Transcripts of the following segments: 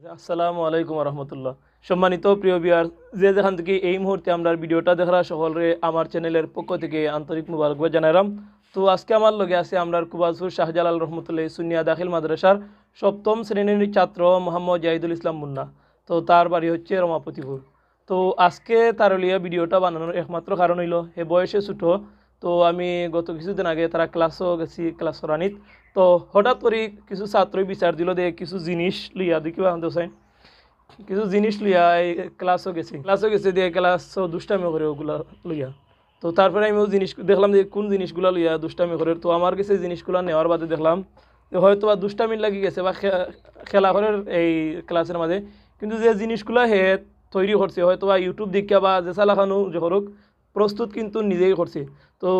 আসসালামু আলাইকুম রহমতুল্লাহ সম্মানিত প্রিয় বিয়ার যে যেখান থেকে এই মুহূর্তে আমরা ভিডিওটা দেখার সকলরে আমার চ্যানেলের পক্ষ থেকে আন্তরিক মুবারকবাদ জানালাম তো আজকে আমার লগে আছে আমরা কুবাজুর শাহজালাল রহমতুল্লাহ সুনিয়া দাখিল মাদ্রাসার সপ্তম শ্রেণির ছাত্র মোহাম্মদ জাহিদুল ইসলাম মুন্না। তো তার বাড়ি হচ্ছে রমাপতিপুর। তো আজকে তার লিয়া ভিডিওটা বানানোর একমাত্র কারণ হইল, হে বয়সে ছোটো তো আমি গত কিছুদিন আগে তারা ক্লাসও গেছি, ক্লাস করানিত তো হঠাৎ করে কিছু ছাত্রই বিচার দিল যে কিছু জিনিস লইয়া দেখিবা দোসাই কিছু জিনিস লইয়া এই ক্লাসও গেছি। ক্লাসও গেছে দিয়ে ক্লাসও দুষ্টামি করে ওগুলা লইয়া তো তারপরে আমি ওই জিনিস দেখলাম যে কোন জিনিসগুলো লইয়া দুষ্টামি করে তো আমার কাছে জিনিসগুলো নেওয়ার বাদে দেখলাম যে হয়তো বা দুষ্টামি লাগি গেছে বা খেলা করে এই ক্লাসের মাঝে কিন্তু যে জিনিসগুলো হে তৈরি করছে হয়তো বা ইউটিউব দিকা বা যে চালাখানো যে হোক প্রস্তুত কিন্তু নিজেই করছে। তো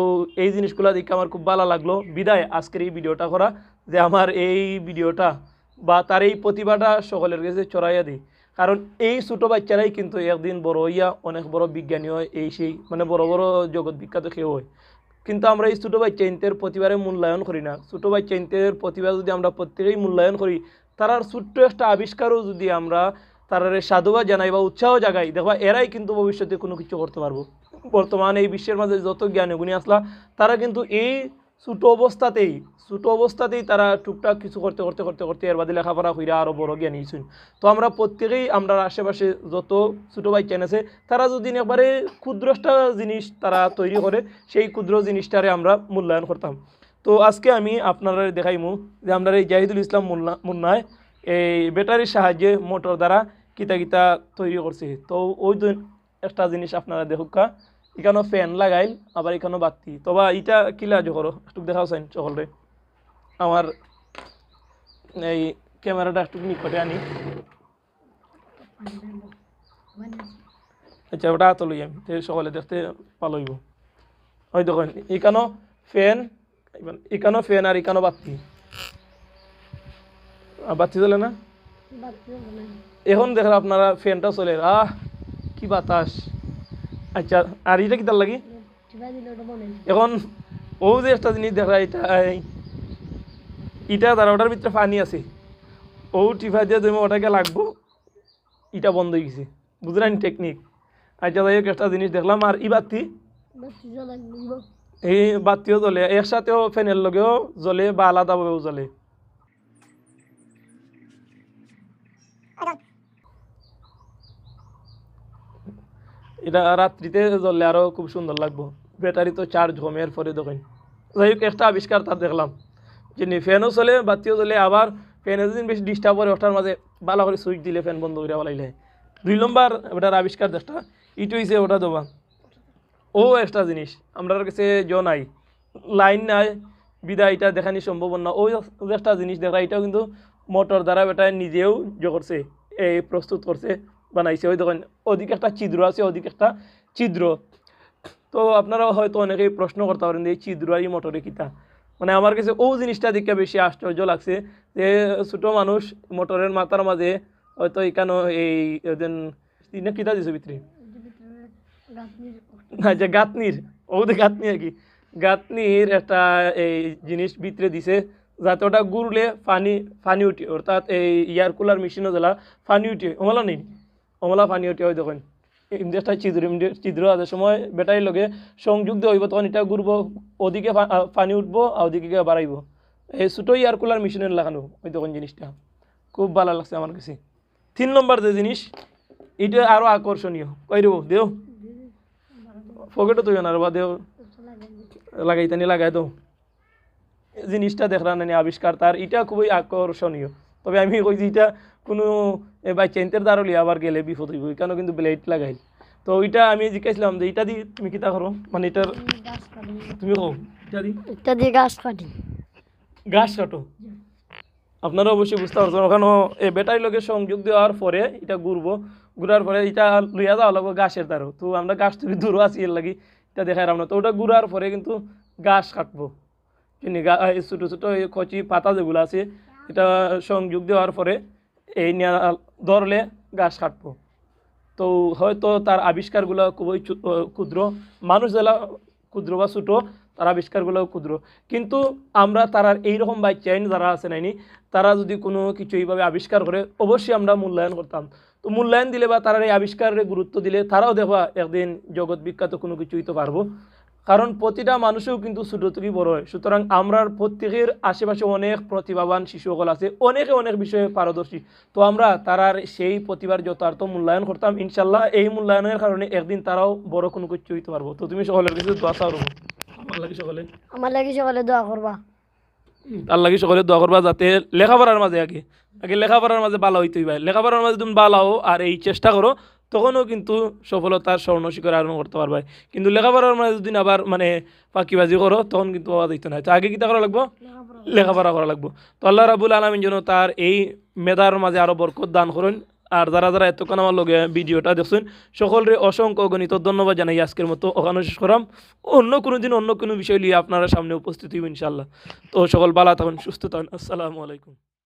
এই জিনিসগুলো দেখে আমার খুব ভালো লাগল। বিদায়, আজকের এই ভিডিওটা করা যে আমার এই ভিডিওটা বা তার এই প্রতিভাটা সকলের কাছে চড়াইয়া দিই। কারণ এই ছোটো বাচ্চারাই কিন্তু একদিন বড় হইয়া অনেক বড় বিজ্ঞানী হয়, এই সেই মানে বড় বড় জগৎ বিখ্যাত কেউ হয়। কিন্তু আমরা এই ছোটো বাচ্চা ইন্তের প্রতিবারে মূল্যায়ন করি না। ছোটো বাচ্চা ইন্তের প্রতিভা যদি আমরা প্রত্যেকেই মূল্যায়ন করি, তারার ছোট্ট একটা আবিষ্কারও যদি আমরা তারারে সাধুবাদ জানাই বা উৎসাহ জাগাই, দেখবা এরাই কিন্তু ভবিষ্যতে কোনো কিছু করতে পারব। বর্তমানে এই বিশ্বের মাঝে যত জ্ঞানী গুণী আসলা, তারা কিন্তু এই ছোটো অবস্থাতেই ছোটো অবস্থাতেই তারা টুকটাক কিছু করতে করতে করতে করতে এর বাদে লেখাপড়া হইরা আরও বড় জ্ঞানী হইছেন। তো আমরা প্রত্যেকেই, আমরা আশেপাশে যত ছোটো বাচ্চান আছে, তারা যদি একবারে ক্ষুদ্র একটা জিনিস তারা তৈরি করে, সেই ক্ষুদ্র জিনিসটারে আমরা মূল্যায়ন করতাম। তো আজকে আমি আপনারা দেখাইমু যে আমরা এই জাহিদুল ইসলাম মুন্না মুন্নায় এই ব্যাটারির সাহায্যে মোটর দ্বারা কিতা কিতা তৈরি করছে। তো ওই একটা জিনিস আপনারা দেখুকা এখানেও ফ্যান লাগাইল আবার এখানেও বাতি। তবা ইটা কিলা যে করো একটু দেখাও চাইন সকলরে আমার এই ক্যামেরাটা একটু নিকটে আনি। আচ্ছা ওটা হাত লই আমি সকলে দেখতে হইব ওই দেখেন এখানেও ফ্যান এখানেও ফ্যান আর এখানেও বাতি। বাতি চলে না? এখন দেখেন আপনারা ফ্যানটা চলে আহ কি বাতাস। আচ্ছা আর এটা কিতার লাগি? এখন ও যে একটা জিনিস দেখা এটা এই- ইটা তারা ওটার ভিতরে পানি আছে। ও টিফা দিয়ে তুমি ওটাকে লাগবো ইটা বন্ধ হয়ে গেছে। বুঝলেন টেকনিক আচ্ছা যাই হোক একটা জিনিস দেখলাম আর ই বাতি? এই বাতিও জ্বলে একসাথেও ফ্যানের লগেও জ্বলে বা আলাদাভাবেও জ্বলে। এটা রাত্রিতে জ্বললে আরও খুব সুন্দর লাগবো। ব্যাটারি তো চার্জ হোমের পরে দেখেন। যাই হোক একটা আবিষ্কার তার দেখলাম। যে ফ্যানও চলে, বাতিও চলে, আবার ফ্যানে যদি বেশি ডিস্টার্ব করে, ওটার মাঝে ভালো করে সুইচ দিলে ফ্যান বন্ধ করে বলাইলে। দুই নম্বর ওটার আবিষ্কার দেখটা ইটো হইছে ওটা দেবা। ও একটা জিনিস, আমরা কাছে জ নাই। লাইন নাই, বিদায় এটা দেখানি সম্ভব না। ওই একটা জিনিস দেখা এটাও কিন্তু মোটর দ্বারা এটা নিজেও জ করছে, এই প্রস্তুত করছে। বানাইছে ওই দেখেন ওদিকে একটা ছিদ্র আছে ওদিকে একটা ছিদ্র। তো আপনারা হয়তো অনেকেই প্রশ্ন করতে পারেন যে এই ছিদ্র আর এই মোটরে কিতা মানে আমার কাছে ও জিনিসটা দেখে বেশি আশ্চর্য লাগছে যে ছোটো মানুষ মোটরের মাথার মাঝে হয়তো এখানে এই ওদের কিতা দিছে ভিতরে? আচ্ছা গাতনির ও তো গাতনি আর কি। গাতনির একটা এই জিনিস ভিতরে দিছে যাতে ওটা গুড়লে পানি পানি উঠে অর্থাৎ এই এয়ার কুলার মেশিনও জ্বালা পানি উঠে অমলা নেই অমলা পানি উঠে হয় দেখুন। ইন্ডাস্ট্রাই চিদ্র চিদ্র আছে। সময় ব্যাটারির লগে দিয়ে হইব তখন এটা ঘুরবো ওদিকে পানি উঠবো আর ওদিকে বাড়াইব এই ছোটো এয়ার কুলার মেশিনের লাগানো ওই তখন জিনিসটা খুব ভালো লাগছে আমার কাছে। তিন নম্বর যে জিনিস এটা আরও আকর্ষণীয় কই দেবো, দেও। পকেটও তুই না বা দেও। লাগাই তানি লাগাই দাও। জিনিসটা দেখলাম আবিষ্কার তার এটা খুবই আকর্ষণীয় তবে আমি কইছি এটা কোনো বা চেন্টের দ্বারলি আবার গেলে বিপদ হইব কেন কিন্তু ব্লেড লাগাই তো ওইটা আমি জিজ্ঞাসলাম যে এটা দি তুমি কিতা করো? মানে এটার তুমি কো এটা দি একটা দিয়ে গাছ কাটি। গাছ কাটো। আপনারা অবশ্যই বুঝতে পারছেন ওখানে এই ব্যাটারি লগে সংযোগ দেওয়ার পরে এটা ঘুরবো। ঘুরার পরে এটা লইয়া যাওয়া লাগবো গাছের দ্বারও তো আমরা গাছ থেকে দূরও আছি এর লাগি এটা দেখাই আমরা তো ওটা ঘুরার পরে কিন্তু গাছ কাটবো। ছোটো ছোটো এই কচি পাতা যেগুলো আছে এটা সংযোগ দেওয়ার পরে এই নিয়ে ধরলে গাছ কাটবো। তো হয়তো তার আবিষ্কারগুলো খুবই ক্ষুদ্র। মানুষ যারা ক্ষুদ্র বা ছোটো, তার আবিষ্কারগুলোও ক্ষুদ্র। কিন্তু আমরা তারার এইরকম বাই বাচ্চাইন যারা আছে নাইনি, তারা যদি কোনো কিছু এইভাবে আবিষ্কার করে, অবশ্যই আমরা মূল্যায়ন করতাম। তো মূল্যায়ন দিলে বা তারার এই আবিষ্কারের গুরুত্ব দিলে তারাও দেখবা একদিন জগৎ বিখ্যাত কোনো কিছু হইতে পারব। কারণ প্রতিটা মানুষও কিন্তু ছোটো থেকে বড় হয়। সুতরাং আমরার প্রত্যেকের আশেপাশে অনেক প্রতিভাবান শিশুসকল আছে অনেকে অনেক বিষয়ে পারদর্শী। তো আমরা তারার সেই প্রতিভার যথার্থ মূল্যায়ন করতাম। ইনশাল্লাহ এই মূল্যায়নের কারণে একদিন তারাও বড় কোনো কিছু হইতে পারব। তো তুমি সকলের কাছে দোয়া চাও আমার লাগে সকলে। আমার লাগি সকালে দোয়া করবা। তার লাগে সকলে দোয়া করবা যাতে লেখাপড়ার মাঝে আগে আগে লেখাপড়ার মাঝে ভালো হইতেই পারে লেখাপড়ার মাঝে তুমি ভালো হও আর এই চেষ্টা করো তখনও কিন্তু সফলতার স্বর্ণ শিখর আরোহণ করতে পারবে। কিন্তু লেখাপড়ার মাঝে যদি আবার মানে ফাঁকিবাজি করো তখন কিন্তু পাওয়া দিতে না তো আগে কিতা করা লাগবো? লেখাপড়া করা লাগবো। তো আল্লাহ রাবুল আলমিন যেন তার এই মেধার মাঝে আরও বরকত দান করুন। আর যারা যারা এতক্ষণ আমার লগে ভিডিওটা দেখছেন সকলরে অসংখ্য গণিত ধন্যবাদ জানাই আজকের মতো। ওখানে শেষ করাম অন্য কোনো দিন অন্য কোনো বিষয় নিয়ে আপনারা সামনে উপস্থিত হইব ইনশাল্লাহ তো সকল ভালো থাকুন সুস্থ থাকুন। আসসালামু আলাইকুম।